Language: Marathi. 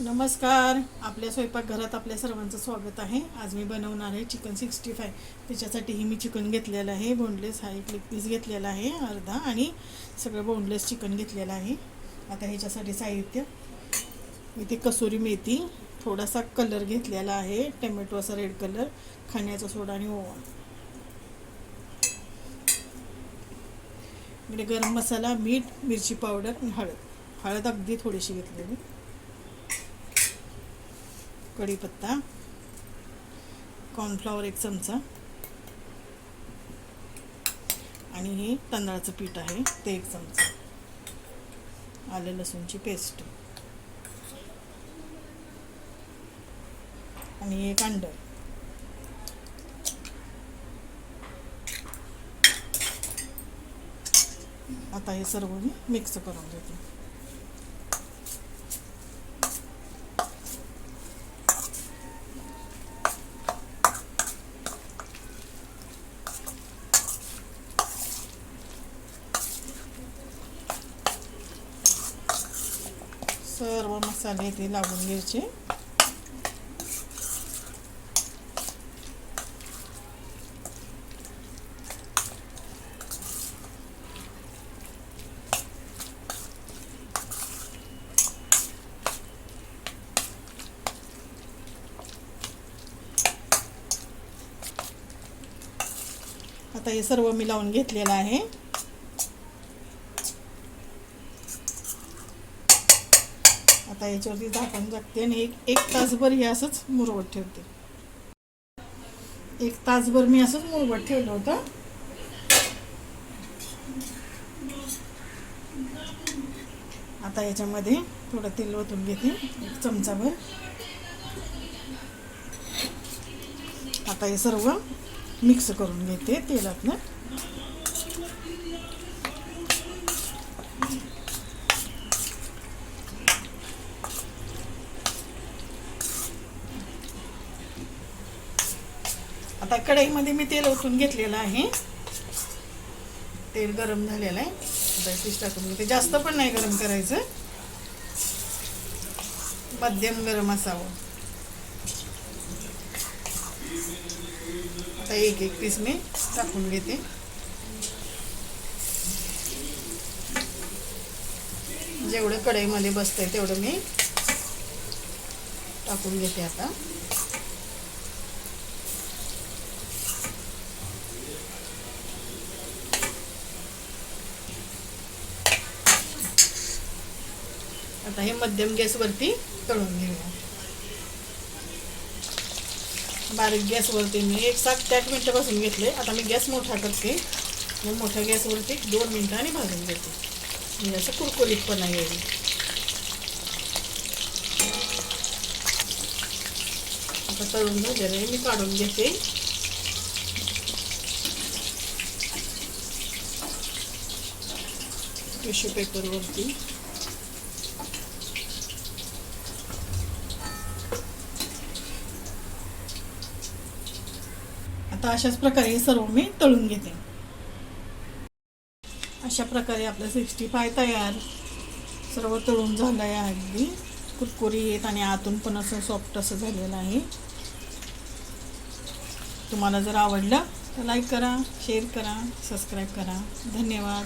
नमस्कार. आपल्या स्वयंपाकघरात आपल्या सर्वांचं स्वागत आहे. आज मी बनवणार आहे चिकन सिक्स्टी फाय त्याच्यासाठीही मी चिकन घेतलेलं आहे. बोनलेस हा एक लेग पीस घेतलेला आहे अर्धा आणि सगळं बोनलेस चिकन घेतलेलं आहे. आता ह्याच्यासाठी साहित्य. इथे कसुरी मेथी थोडासा कलर घेतलेला आहे. टमॅटो असा रेड कलर खाण्याचा सोडा आणि ओवा. इकडे गरम मसाला मीठ मिरची पावडर आणि हळद. हळद अगदी थोडीशी घेतलेली. कढीपत्ता कॉर्नफ्लॉवर एक चमचा आणि हे तांदळाचं पीठ आहे ते एक चमचा. आलं लसूणची पेस्ट आणि एक अंड आता हे सर्व मी मिक्स करून घेते सर्व मसाले इथे लावून घ्यायचे. आता हे सर्व मी लावून घेतलेलं आहे. आता याच्यावरती झाकण टाकते आणि एक एक तासभर हे असंच मुरवत ठेवते. एक तासभर मी असंच मुरवत ठेवलं होतं. आता याच्यामध्ये थोडं तेल ओतून घेते एक चमचाभर. आता हे सर्व मिक्स करून घेते तेलातनं. आता कढईमध्ये मी तेल ओतून घेतलेलं आहे. तेल गरम झालेलं आहे. आता पीस टाकून घेते. जास्त पण नाही गरम करायचं. मध्यम गरम असावं. आता एक एक पीस मी टाकून घेते. जेवढं कढईमध्ये बसतंय तेवढं मी टाकून घेते आता. आता हे मध्यम गॅसवरती तळून घेऊया. बारीक गॅसवरती मी एक सात ते आठ मिनटं घेतले आता मी गॅस मोठा करते. मग मोठ्या गॅसवरती दोन मिनटांनी भाजून घेते. म्हणजे असं कुरकुरीतपणा येईल आता तळून झालेलं आहे. मी काढून घेते. टिश्यू पेपरवरती. आता अशाच प्रकारे हे सर्व मी तळून घेते. अशा प्रकारे आपलं सिक्स्टी फाय तयार सर्व तळून झालं आहे अगदी. कुरकुरी येत आणि आतून पण असं सॉफ्ट असं झालेलं आहे. तुम्हाला जर आवडलं तर लाईक करा शेअर करा सबस्क्राईब करा. धन्यवाद.